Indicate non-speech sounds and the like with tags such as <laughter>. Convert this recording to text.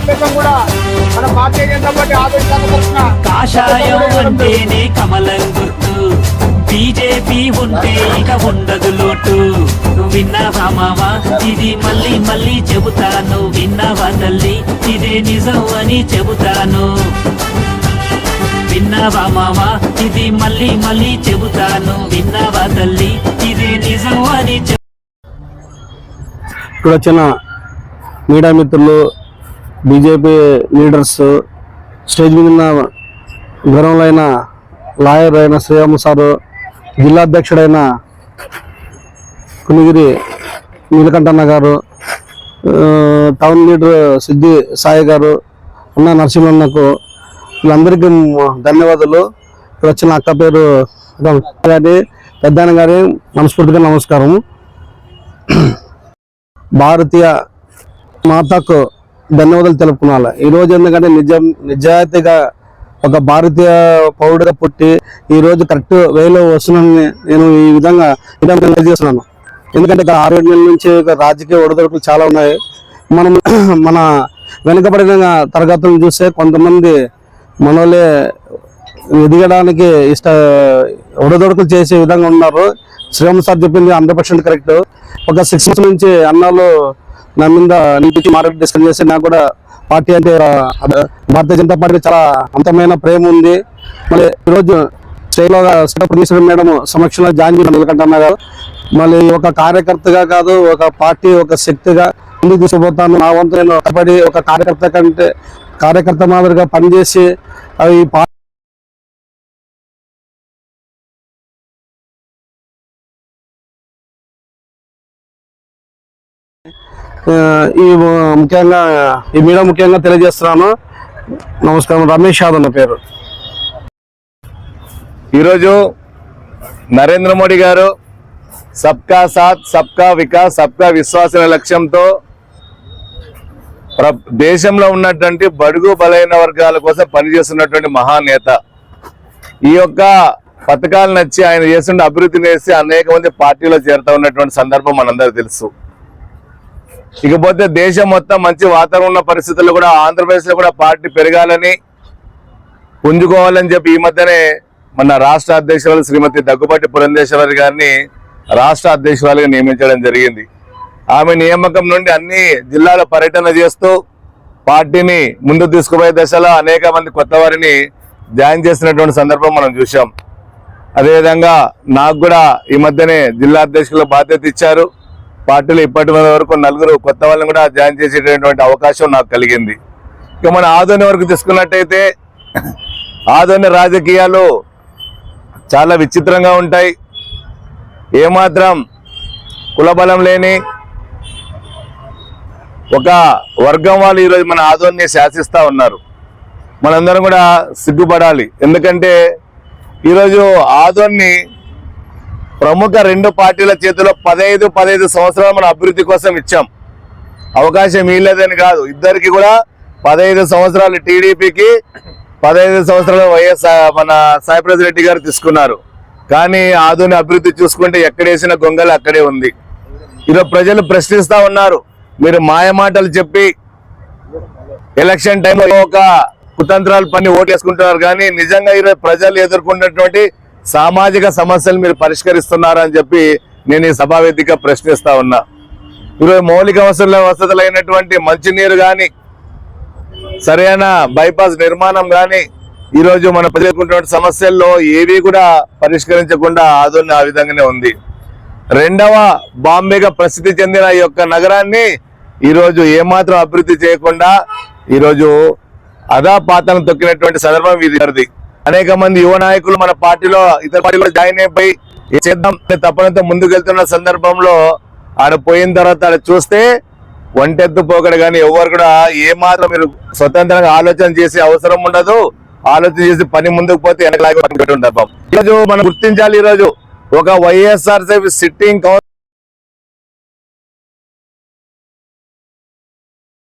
సభ్యత్వం కూడా మన భారతీయ జనతా పార్టీ ఆదేశాల తరఫున కాషాయం అంటేనే కమలం గుర్తు. బీజేపీ ఉంటే ఇక ఉండదు లోటు. నువ్వు విన్నావా మావా? ఇది మళ్ళీ మళ్ళీ చెబుతాను. విన్నావా తల్లి? ఇదే నిజం అని చెబుతాను. విన్నావా మావా? ఇది మళ్ళీ మళ్ళీ చెబుతాను. విన్నావా తల్లి? ఇదే నిజం అని ఇక్కడ వచ్చిన మీడియా మిత్రులు బీజేపీ లీడర్స్ స్టేజ్ మీద ఉన్న గౌరవులైన అయిన లాయర్ అయిన శ్రీరామ సారు జిల్లా అధ్యక్షుడైన కునిగిరి నీలకంఠన్న గారు టౌన్ లీడర్ సిద్ధి సాయి గారు అన్న నరసింహన్నకు వీళ్ళందరికీ ధన్యవాదాలు. ఇక్కడ వచ్చిన అక్క పేరు గారి పెద్దాయన గారి మనస్ఫూర్తిగా నమస్కారం భారతీయ మాతకు ధన్యవాదాలు తెలుపుకోవాలి ఈరోజు ఎందుకంటే నిజం నిజాయితీగా ఒక భారతీయ పౌరుడిగా పుట్టి ఈ రోజు కరెక్ట్ వేలో వస్తున్నానని నేను ఈ విధంగా తెలియజేస్తున్నాను ఎందుకంటే గత ఆరు నెలల నుంచి ఒక రాజకీయ ఒడదొడుకులు చాలా ఉన్నాయి. మనం <clears throat> మన వెనుకబడిన తరగతులను చూస్తే కొంతమంది మనోలే ఎదగడానికి ఇష్ట ఒడదొడుకులు చేసే విధంగా ఉన్నారు. శ్రీరామ్ సార్ చెప్పింది హండ్రెడ్ పర్సెంట్ కరెక్ట్. ఒక సిక్స్ మంత్స్ నుంచి అన్నాళ్ళు నా మీద నీటి మార్కెట్ డిస్కస్ చేసి నాకు కూడా పార్టీ అంటే భారతీయ జనతా పార్టీ చాలా అంతమైన ప్రేమ ఉంది. మళ్ళీ ఈరోజు స్టేట్లో ప్రొడ్యూసర్ మేడం సమక్షంలో జాయిన్ చేయడం నిలకంటున్నా కాదు మళ్ళీ ఒక కార్యకర్తగా కాదు ఒక పార్టీ ఒక శక్తిగా ముందుకు తీసుకుపోతాను. నా వంతు నేను కష్టపడి ఒక కార్యకర్త కంటే కార్యకర్త మాదిరిగా పనిచేసి అవి పా- ఈ ముఖ్యంగా ఈ మీడియా ముఖ్యంగా తెలియజేస్తున్నాను. నమస్కారం రమేష్ యాదవ్ నా పేరు. ఈరోజు నరేంద్ర మోడీ గారు సబ్కా సాత్ సబ్కా వికాస్ సబ్కా విశ్వాస లక్ష్యంతో దేశంలో ఉన్నటువంటి బడుగు బలైన వర్గాల కోసం పనిచేస్తున్నటువంటి మహానేత. ఈ యొక్క పథకాలు నచ్చి ఆయన చేస్తున్న అభివృద్ధిని వేసి అనేక మంది పార్టీలో చేరుతా ఉన్నటువంటి సందర్భం మనందరూ తెలుసు. ఇకపోతే దేశం మొత్తం మంచి వాతావరణ ఉన్న పరిస్థితుల్లో కూడా ఆంధ్రప్రదేశ్లో కూడా పార్టీ పెరగాలని పుంజుకోవాలని చెప్పి ఈ మధ్యనే మన రాష్ట్ర అధ్యక్షురాలు శ్రీమతి దగ్గుబాటి పురంధేశ్వరి గారిని రాష్ట్ర అధ్యక్షురాలుగా నియమించడం జరిగింది. ఆమె నియామకం నుండి అన్ని జిల్లాల పర్యటన చేస్తూ పార్టీని ముందు తీసుకుపోయే దశలో అనేక మంది కొత్త వారిని జాయిన్ చేసినటువంటి సందర్భం మనం చూసాం అదేవిధంగా నాకు కూడా ఈ మధ్యనే జిల్లా అధ్యక్షుల బాధ్యత ఇచ్చారు. పార్టీలో ఇప్పటి వరకు నలుగురు కొత్త వాళ్ళని కూడా జాయిన్ చేసేటటువంటి అవకాశం నాకు కలిగింది. ఇక మన ఆదోని వరకు తీసుకున్నట్టయితే ఆదోని రాజకీయాలు చాలా విచిత్రంగా ఉంటాయి. ఏమాత్రం కులబలం లేని ఒక వర్గం వాళ్ళు ఈరోజు మన ఆదోన్ని శాసిస్తూ ఉన్నారు. మనందరం కూడా సిగ్గుపడాలి. ఎందుకంటే ఈరోజు ఆదోన్ని ప్రముఖ రెండు పార్టీల చేతిలో పదహైదు పదహైదు సంవత్సరాలు మన అభివృద్ధి కోసం ఇచ్చాం. అవకాశం ఇవ్వలేదని కాదు. ఇద్దరికి కూడా పదహైదు సంవత్సరాలు టీడీపీకి పదహైదు సంవత్సరాలు వైఎస్ మన సాయిప్రసాద్ రెడ్డి గారు తీసుకున్నారు. కానీ ఆధుని అభివృద్ధి చూసుకుంటే ఎక్కడేసిన గొంగలు అక్కడే ఉంది. ఈరోజు ప్రజలు ప్రశ్నిస్తా ఉన్నారు. మీరు మాయమాటలు చెప్పి ఎలక్షన్ టైంలో ఒక కుతంత్రాలు పని ఓటేసుకుంటున్నారు కానీ నిజంగా ఈరోజు ప్రజలు ఎదుర్కొన్నటువంటి సామాజిక సమస్యలు మీరు పరిష్కరిస్తున్నారని చెప్పి నేను ఈ సభావేదిక ప్రశ్నిస్తా ఉన్నా ఈరోజు మౌలిక వసతుల వసతులైనటువంటి మంచినీరు కానీ సరైన బైపాస్ నిర్మాణం కానీ ఈరోజు మన ప్రజలకున్నటువంటి సమస్యల్లో ఏవి కూడా పరిష్కరించకుండా ఆదోళన ఆ విధంగానే ఉంది రెండవ బాంబేగా ప్రసిద్ధి చెందిన ఈ యొక్క నగరాన్ని ఈరోజు ఏమాత్రం అభివృద్ధి చేయకుండా ఈరోజు అదా పాత్రను తొక్కినటువంటి సందర్భం ఇది జరిగింది. అనేక మంది యువ నాయకులు మన పార్టీలో ఇతర పార్టీలో జాయిన్ అయిపోయి చేద్దాం అనే ముందుకెళ్తున్న సందర్భంలో ఆడ పోయిన తర్వాత ఆయన చూస్తే ఒంటెత్తు పోకడు కానీ ఎవరు కూడా ఏమాత్రం మీరు స్వతంత్రంగా ఆలోచన చేసే అవసరం ఉండదు. ఆలోచన చేసి పని ముందుకు పోతే వెనకలాగే ఈ రోజు మనం గుర్తించాలి ఈ రోజు ఒక వైఎస్ఆర్ సిట్టింగ్